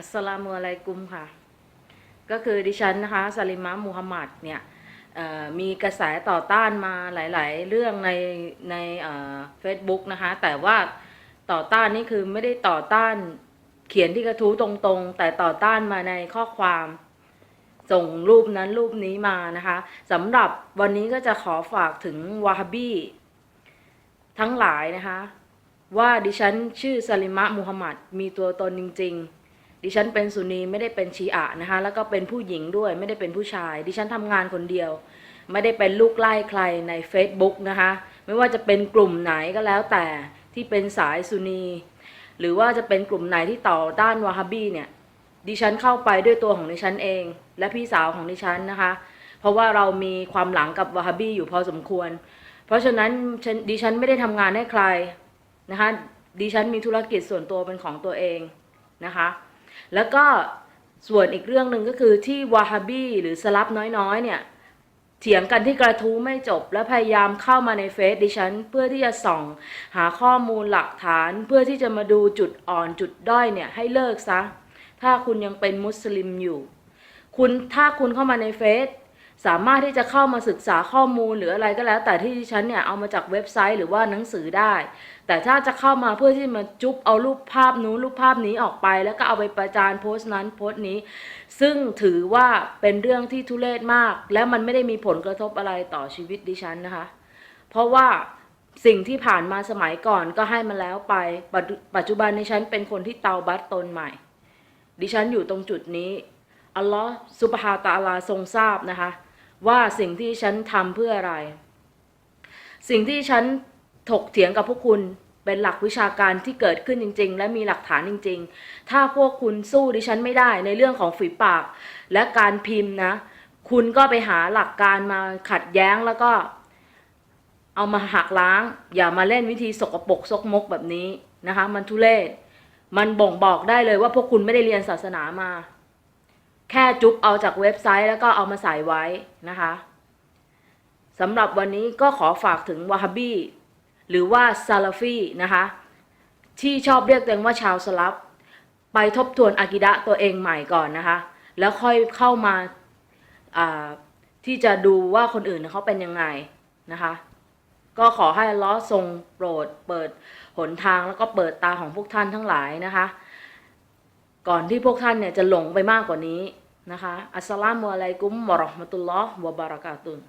อัสลามุอะลัยกุมค่ะ ก็คือดิฉันนะคะซาลิมะมูฮัมหมัดเนี่ยมีกระแสต่อต้านมาหลาย ๆ เรื่องในในเฟซบุ๊กนะคะ แต่ว่าต่อต้านนี่คือไม่ได้ต่อต้านเขียนที่กระทู้ตรงๆ แต่ต่อต้านมาในข้อความส่งรูปนั้นรูปนี้มานะคะสำหรับวันนี้ก็จะขอฝากถึงวาฮบีทั้งหลายนะคะ ว่าดิฉันชื่อซาลิมะมูฮัมหมัดมีตัวตนจริง ๆ ดิฉันเป็นซุนีไม่ได้เป็นชีอะนะคะแล้วก็เป็นผู้หญิงด้วยไม่ได้เป็นผู้ชาย ดิฉันทำงานคนเดียว ไม่ได้เป็นลูกไล่ใครใน Facebook นะคะไม่ว่าจะเป็นกลุ่มไหนก็แล้วแต่ที่เป็นสายซุนี หรือว่าจะเป็นกลุ่มไหนที่ต่อต้านวาฮาบีเนี่ยดิฉันเข้าไปด้วยตัวของดิฉันเอง และพี่สาวของดิฉันนะคะ เพราะว่าเรามีความหลังกับวาฮาบีอยู่พอสมควร เพราะฉะนั้นนดิฉันไม่ได้ทำงานให้ใครนะคะดิฉันมีธุรกิจส่วนตัวเป็นของตัวเองนะคะ แล้วก็ส่วนอีกเรื่องหนึ่งก็คือที่วาฮาบีหรือสลับน้อยๆเนี่ยเถียงกันที่กระทู้ไม่จบและพยายามเข้ามาในเฟซดิฉัน เพื่อที่จะส่อง หาข้อมูลหลักฐาน เพื่อที่จะมาดูจุดอ่อนจุดด้อยเนี่ยให้เลิกซะ ถ้าคุณยังเป็นมุสลิมอยู่ คุณถ้าคุณเข้ามาในเฟซ สามารถที่จะเข้ามาศึกษาข้อมูลหรืออะไรก็แล้ว แต่ที่ดิฉันเนี่ยเอามาจากเว็บไซต์หรือว่าหนังสือได้ แต่ถ้าจะเข้ามาเพื่อที่มาจุ๊บเอารูปภาพนู้นรูปภาพนี้ออกไป แล้วก็เอาไปประจานโพสต์นั้นโพสต์นี้ ซึ่งถือว่าเป็นเรื่องที่ทุเรศมาก และมันไม่ได้มีผลกระทบอะไรต่อชีวิตดิฉันนะคะ เพราะว่าสิ่งที่ผ่านมาสมัยก่อนก็ให้มันแล้วไป ปัจจุปัจจุบันดิฉันเป็นคนที่เตาบัตตนใหม่ ดิฉันอยู่ตรงจุดนี้อัลลอฮ์ซุบฮาตาลาทรงทราบนะคะ ว่าสิ่งที่ฉันทำเพื่ออะไร สิ่งที่ฉันถกเถียงกับพวกคุณเป็นหลักวิชาการที่เกิดขึ้นจริง ๆ และมีหลักฐานจริง ๆ ถ้าพวกคุณสู้ดิฉันไม่ได้ในเรื่องของฝีปาก และการพิมพ์นะ คุณก็ไปหาหลักการมาขัดแย้งแล้วก็ เอามาหักล้าง อย่ามาเล่นวิธีสกปรกซกมกแบบนี้นะคะ มันทุเลศมันบ่งบอกได้เลยว่าพวกคุณไม่ได้เรียนศาสนามา แค่จุ๊บเอาจากเว็บไซต์แล้วก็เอามาใส่ไว้นะคะสำหรับวันนี้ก็ขอฝากถึงวาฮบีหรือว่าซาลาฟีนะคะที่ชอบเรียกตัวเองว่าชาวสลับ ไปทบทวนอากิดะตัวเองใหม่ก่อนนะคะ แล้วค่อยเข้ามาาที่จะดูว่าคนอื่นเขาเป็นยังไงนะคะ ก็ขอให้ล้อทรงโปรดเปิดหนทางแล้วก็เปิดตาของพวกท่านทั้งหลายนะคะ ก่อนที่พวกท่านเนี่ยจะหลงไปมากกว่านี้ นะคะ อัสสลามุอะลัยกุมมะเราะห์มะตุลลอฮ์วะบารากาตุฮ์